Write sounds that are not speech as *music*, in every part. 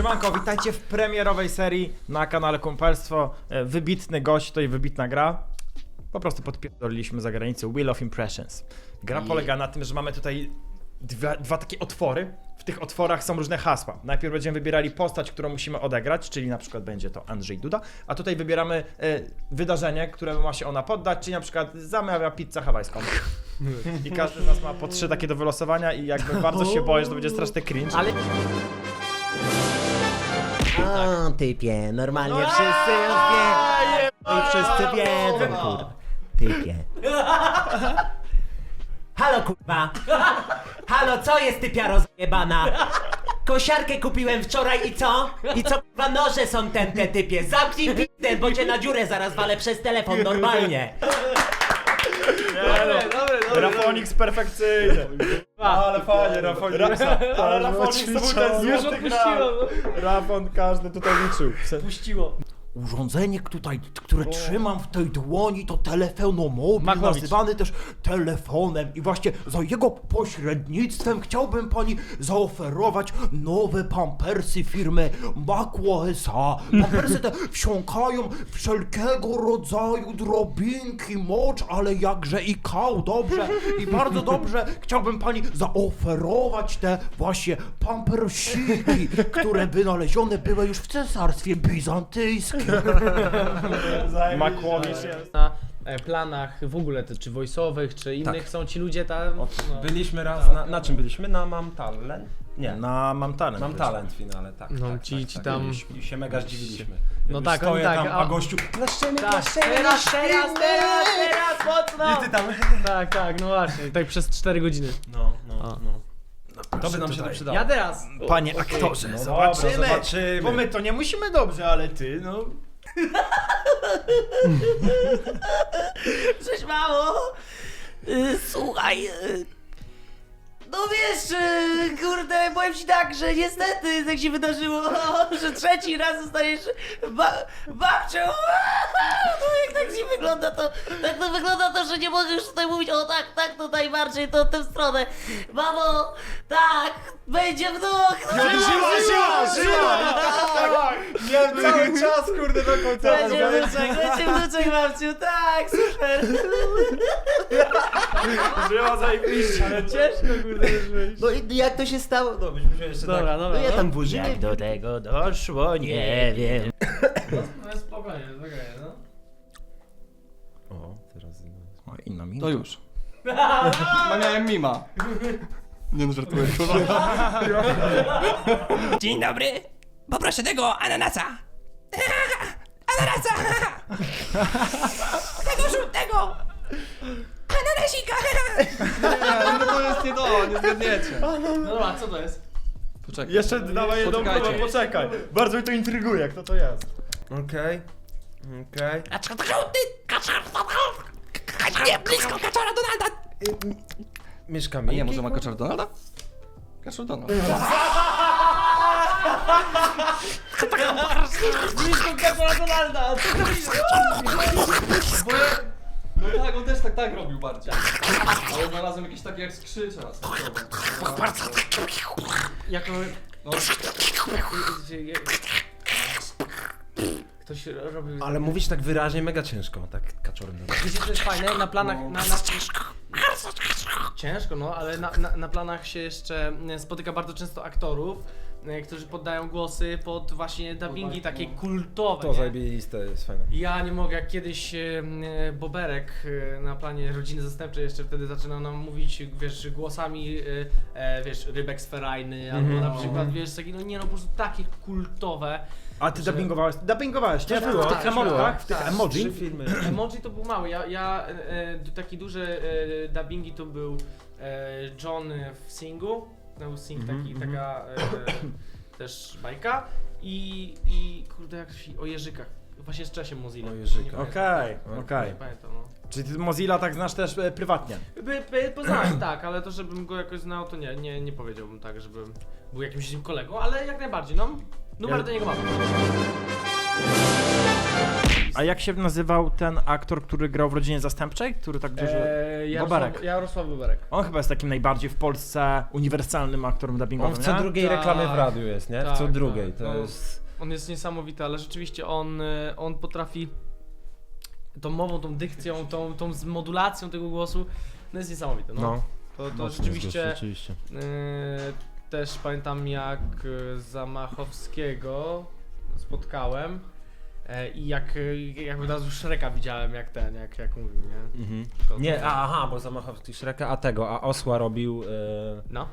Siemanko, witajcie w premierowej serii na kanale Kumpelstwo. E, Wybitny gość, to i wybitna gra. Po prostu podpierdoliliśmy za granicę Wheel of Impressions. Gra polega na tym, że mamy tutaj dwa, dwa takie otwory. W tych otworach są różne hasła. Najpierw będziemy wybierali postać, którą musimy odegrać, czyli na przykład będzie to Andrzej Duda, a tutaj wybieramy e, wydarzenie, któremu ma się ona poddać, czyli na przykład zamawia pizzę hawajską. I każdy z nas ma po trzy takie do wylosowania i jakby bardzo się boję, że to będzie straszny cringe. Ale O, typie, normalnie wszyscy już wiedzą. I wszyscy wiedzą, kurwa. Typie. Halo kurwa! Halo, co jest typia rozjebana? Kosiarkę kupiłem wczoraj i co? I co kurwa noże są ten te typie? Zamknij pizdę, bo cię na dziurę zaraz walę przez telefon normalnie. Rafonix perfekcyjny. Ale fajnie, Rafonix. Ale Rafonix to był ten Już złoty odpuściło, grał. Rafon każdy tutaj liczył. Puściło. Urządzenie, tutaj, które trzymam w tej dłoni, to telefonomobil, Makłowicz. nazywany też telefonem. I właśnie za jego pośrednictwem chciałbym pani zaoferować nowe pampersy firmy Makło S.A. Pampersy te wsiąkają wszelkiego rodzaju drobinki, mocz, ale jakże i kał, dobrze. I bardzo dobrze chciałbym pani zaoferować te właśnie pampersiki, które wynalezione były już w cesarstwie bizantyjskim. *laughs* Makłowicz jest. Na e, planach w ogóle, te, czy voice'owych, czy innych są ci ludzie tam. No. Byliśmy raz, na, na czym byliśmy? Na Mam Talent? Nie, Na Mam Talent. Mam Talent w finale, tak. No, tak, ci- tak, ci tak. tam- I się mega zdziwiliśmy. No tak, stoję tak, tam, a- a gościu, klaszczemy, Tak, teraz, teraz, teraz, teraz, mocno! I ty tam, Tak, tak, no właśnie, tak przez 4 godziny. no, no, A. no. To by nam się to przydało. Ja teraz! Panie aktorze, No zobaczymy. dobra, zobaczymy. Bo my to nie musimy dobrze, ale ty, no. *laughs* Cześć mało! Y, Słuchaj, y, wiesz, y, kurde, powiem ci tak, że niestety tak się wydarzyło, *laughs* że trzeci raz zostaniesz ba babcią. *laughs* No jak tak ci wygląda to, tak to wygląda to, że nie mogę już tutaj mówić, o tak, tak, to najbardziej to w tę stronę. Mamo, tak, będzie wnuk! Żyła, żyła, żyła! Tak! Miałem cały czas, kurde, do końca. Będzie wnuczek, będzie wnuczek babciu, tak, super! *laughs* Żyła zajebiście. Ale ciężko, kurde. No i jak to się stało? No, byśmy jeszcze Dobra, tak... dobra. No ja no. tam włożyłem. Jak do tego doszło, nie wiem. No spokojnie, spokojnie, no. O, teraz... O, inna mi. To już. *laughs* No miałem mima. Nie no, żartuję. *laughs* Dzień dobry. Poproszę tego ananasa. *laughs* Ananasa. Tego żółtego. Ananasika. *laughs* Nie, no to jest nie to, nie zgadniecie. No dobra, co to jest? Poczekaj. Jeszcze dawaj jedną Poczekajcie. próbę, poczekaj. Bardzo mnie to intryguje, kto to jest. Okej, okej. Nie, blisko kaczora Donalda. Mieszka A nie, Miki? może ma kaczor Donalda? Kaczor Donald. Blisko kaczora Donalda! Co to jest? Bo ja... No tak, on też tak tak robił bardziej. Ale znalazłem jakieś takie jak skrzycze na Jak to... No, Ktoś robił... Ale mówić tak wyraźnie, mega ciężko, tak kaczorem. Wiecie, co jest fajne? Na planach... Na, na... Ciężko, no, ale na, na, na planach się jeszcze e, spotyka bardzo często aktorów, e, którzy poddają głosy pod właśnie dubbingi takie kultowe, To nie? zajebiste jest fajne. Ja nie mogę, jak kiedyś e, e, Boberek e, na planie rodziny zastępczej jeszcze wtedy zaczynał nam mówić, wiesz, głosami, e, e, wiesz, Rybek Sferajny, albo Mhm. na przykład, wiesz, takie, no nie no, po prostu takie kultowe. A ty dubbingowałeś? Dubbingowałeś, nie? Tak, było. W tak, tych emotkach, w tych tak. emoji. Trzy filmy. Emoji to był mały, ja, ja e, e, taki duży e, dubbingi to był e, John w Singu, no Sing taki, taka e, *coughs* też bajka i, i kurde jak się, o Jeżykach, właśnie z Czesiem Mozilla. O Jeżykach. Nie pamiętam. Okej, Nie okej. pamiętam, no. Czyli ty Mozilla tak znasz też e, prywatnie? By, by, poznałem, *clears throat* tak, ale to żebym go jakoś znał, to nie, nie, nie powiedziałbym tak, żebym był jakimś nim kolegą, ale jak najbardziej, no. Numer Ja- do niego mam. A jak się nazywał ten aktor, który grał w rodzinie zastępczej? Który tak dużo. Eee, Jarosław, Boberek. Jarosław Boberek. On chyba jest takim najbardziej w Polsce uniwersalnym aktorem On dubbingowym. w co nie? drugiej Tak, reklamie w radiu jest, nie? W co tak, drugiej. tak, To no. jest... On jest niesamowity, ale rzeczywiście on, y, on potrafi tą mową, tą dykcją, tą, tą z modulacją tego głosu, no jest niesamowite. No. No. To, to rzeczywiście rzeczywiście. y, też pamiętam jak y, Zamachowskiego spotkałem e, i jak, y, jak od razu Shreka widziałem jak ten, jak, jak mówił, nie? Mhm. Nie, a, aha, bo Zamachowski Shreka, a tego, a Osła robił e, No.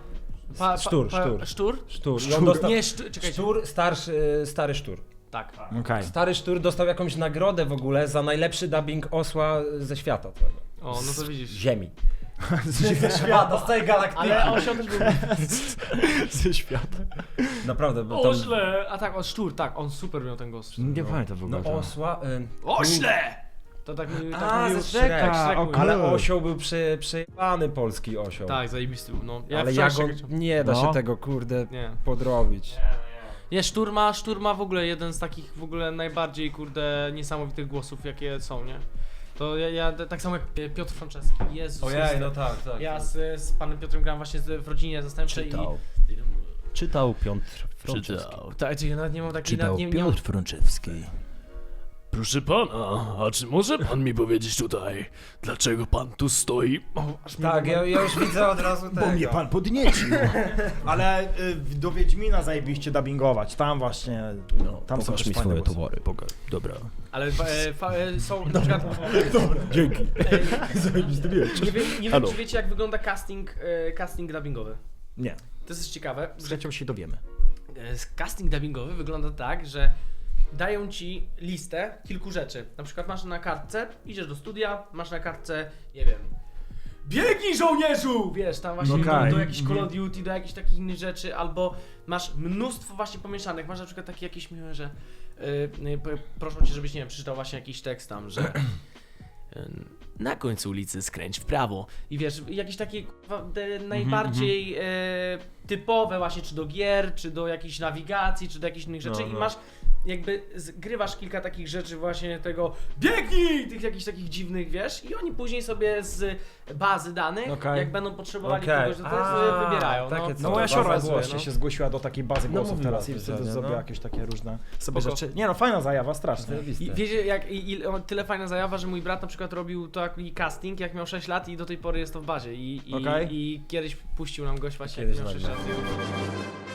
Sztur, sztur. Sztur? Sztur. I on dostał, Nie, sztur, czekajcie. Sztur, starszy, e, stary Sztur. Tak. Okej. Stary Sztur dostał jakąś nagrodę w ogóle za najlepszy dubbing Osła ze świata całego. O, no to widzisz. Ziemi. *laughs* Ze świata, z całej galaktyki. Ale Osio też był *laughs* Ze świata. Naprawdę, bo tam... Ośle! A tak, o Sztur, tak, on super miał ten głos. Nie pamiętam w ogóle. No tego. Osła... Y, Ośle! To tak, mi- tak A, mówił ze Shrek okej. mówił. ale osioł był przy, przyjebany polski osioł. Tak, zajebisty był, no. ale wczoraj jak on... Nie da No. się tego, kurde, Nie. podrobić. Nie, Szturma, Szturma w ogóle jeden z takich w ogóle najbardziej, kurde, niesamowitych głosów, jakie są, nie? To ja, ja tak samo jak Pi- Piotr Franceski, Jezus. Ojej, no tak, tak. Ja z, z panem Piotrem grałem właśnie z- w rodzinie zastępczej i... Czytał Piotr Czytał. Tak, ja nawet nie mam takiej... Czytał nawet nie, nie. Piotr Frączewski. Proszę pana, a czy może pan mi powiedzieć tutaj, dlaczego pan tu stoi? O, aż mi Tak, ja, ja już *laughs* widzę od razu tego. Bo mnie pan podniecił. *laughs* Ale y, do Wiedźmina zajebiście dubbingować. Tam właśnie. No, tam są pokaż też mi fajne swoje głosy. towary. Poka dobra. Ale e, fa, e, są na przykład... *laughs* Dzięki. Zajebisty miecz. Nie wiem, nie wiem Halo. czy wiecie jak wygląda casting, e, casting dubbingowy. Nie. To jest ciekawe, Z że chęcią się dowiemy. e, casting dubbingowy wygląda tak, że dają ci listę kilku rzeczy. Na przykład masz na kartce, idziesz do studia, masz na kartce, nie wiem, Biegnij żołnierzu! Wiesz, tam właśnie Okej. do, do jakichś Call Mhm. of Duty, do jakichś takich innych rzeczy, albo masz mnóstwo właśnie pomieszanych. Masz na przykład takie jakieś miłe, że yy, yy, p- proszą cię, żebyś, nie wiem, przeczytał właśnie jakiś tekst tam, że yy, na końcu ulicy skręć w prawo. I wiesz, jakieś takie kurwa, te najbardziej yy, typowe właśnie, czy do gier, czy do jakiejś nawigacji, czy do jakichś innych rzeczy No, i no. masz jakby zgrywasz kilka takich rzeczy właśnie tego biegnij, tych jakichś takich dziwnych, wiesz, i oni później sobie z bazy danych, Okej. jak będą potrzebowali Okej. kogoś do tego, A, sobie wybierają. takie no. co? No moja baza siora właśnie no. się zgłosiła do takiej bazy No, głosów mówiła teraz i coś, wtedy zrobiła no. jakieś takie różne sobie Spoko. rzeczy. Nie no, fajna zajawa. I wiecie, jak i, i, o, tyle fajna zajawa, że mój brat na przykład robił taki casting, jak miał 6 lat i do tej pory jest to w bazie. I, i, Okej. i kiedyś puścił nam gość właśnie, Kiedyś jak miał 6 nagle. lat.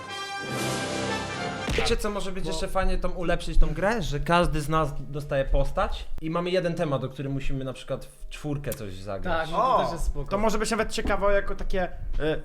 Wiecie co może być jeszcze fajnie tą ulepszyć tą grę? Że każdy z nas dostaje postać i mamy jeden temat, o którym musimy na przykład czwórkę coś zagrać. Tak, no to O, też jest spoko. To może być nawet ciekawe jako takie e,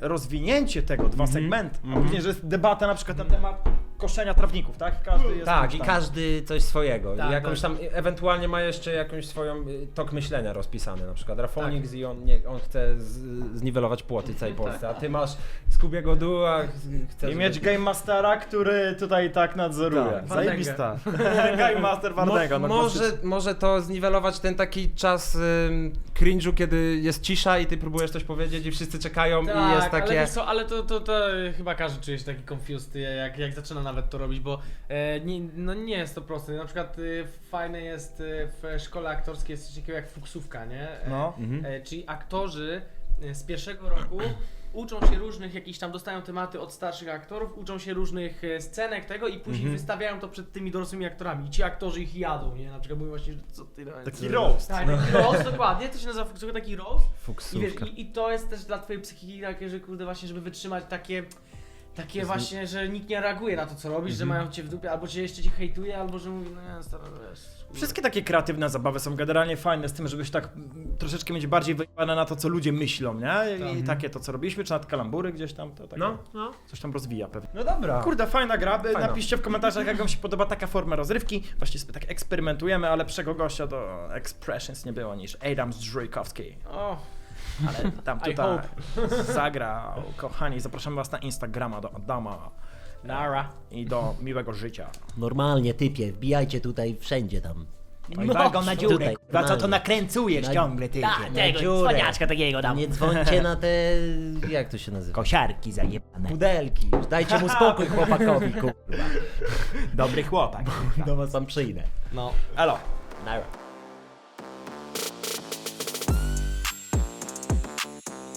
rozwinięcie tego, dwa segmenty. A później, że jest debata na przykład na temat koszenia trawników, tak? Każdy jest Tak, i każdy coś swojego. Tak, I jakąś tak. tam, ewentualnie ma jeszcze jakąś swoją y, tok myślenia rozpisany. Na przykład Rafonix i on, nie, on chce z, zniwelować płoty całej Polsce, a ty masz Skubiego Dua, chcesz... I mieć Game Mastera, który tutaj tak nadzoruje. Tak. Zajebista. *laughs* Game Master Wardęga. Mo, no może, może to zniwelować ten taki czas ym, cringe'u, kiedy jest cisza i ty próbujesz coś powiedzieć i wszyscy czekają Tak, i jest ale, takie... wiesz co, ale to, to, to chyba każdy czuje się taki confused, jak, jak zaczyna nawet to robić, bo e, nie, no nie jest to proste. Na przykład e, fajne jest e, w szkole aktorskiej jest coś takiego jak fuksówka, nie? E, No. Mhm. e, czyli aktorzy z pierwszego roku uczą się różnych, jakichś tam dostają tematy od starszych aktorów, uczą się różnych e, scenek tego i później Mhm. wystawiają to przed tymi dorosłymi aktorami. I ci aktorzy ich jadą, nie? Na przykład mówią właśnie, że co ty Taki roast. Tak, taki roast, dokładnie, to się nazywa fuksówka, taki roast. I wiesz, Fuksówka. i, i to jest też dla twojej psychiki takie, że kurde właśnie, żeby wytrzymać takie takie właśnie, że nikt nie reaguje na to, co robisz, że mają cię w dupie, albo cię jeszcze cię hejtuje, albo że mówi, no ja stara, wiesz. kurde. Wszystkie takie kreatywne zabawy są generalnie fajne z tym, żebyś tak mm, troszeczkę mieć bardziej wyjebane na to, co ludzie myślą, nie? I takie to, co robiliśmy, czy nawet kalambury gdzieś tam, to takie, No, no. coś tam rozwija pewnie. No dobra. Kurde, fajna gra. by- Fajna. Napiszcie w komentarzach, jak wam się podoba taka forma rozrywki. Właśnie sobie tak eksperymentujemy, ale lepszego gościa do Expressions nie było niż Adam Zdrójkowski. O, Ale tam tutaj zagrał. Kochani, zapraszamy was na Instagrama do Adama. Nara. I do miłego życia. Normalnie, typie, wbijajcie tutaj wszędzie tam. Oj, walką na dziurę. Tutaj, Kurwa, co to normalnie. nakręcujesz Na- ciągle, ty? Tak, tego, dziurę. cwaniaczka takiego Nie dzwońcie na te... jak to się nazywa? Kosiarki zajebane. Pudelki. Dajcie mu spokój chłopakowi, kurwa. Dobry chłopak. Do was tam przyjdę. No. Elo. Nara.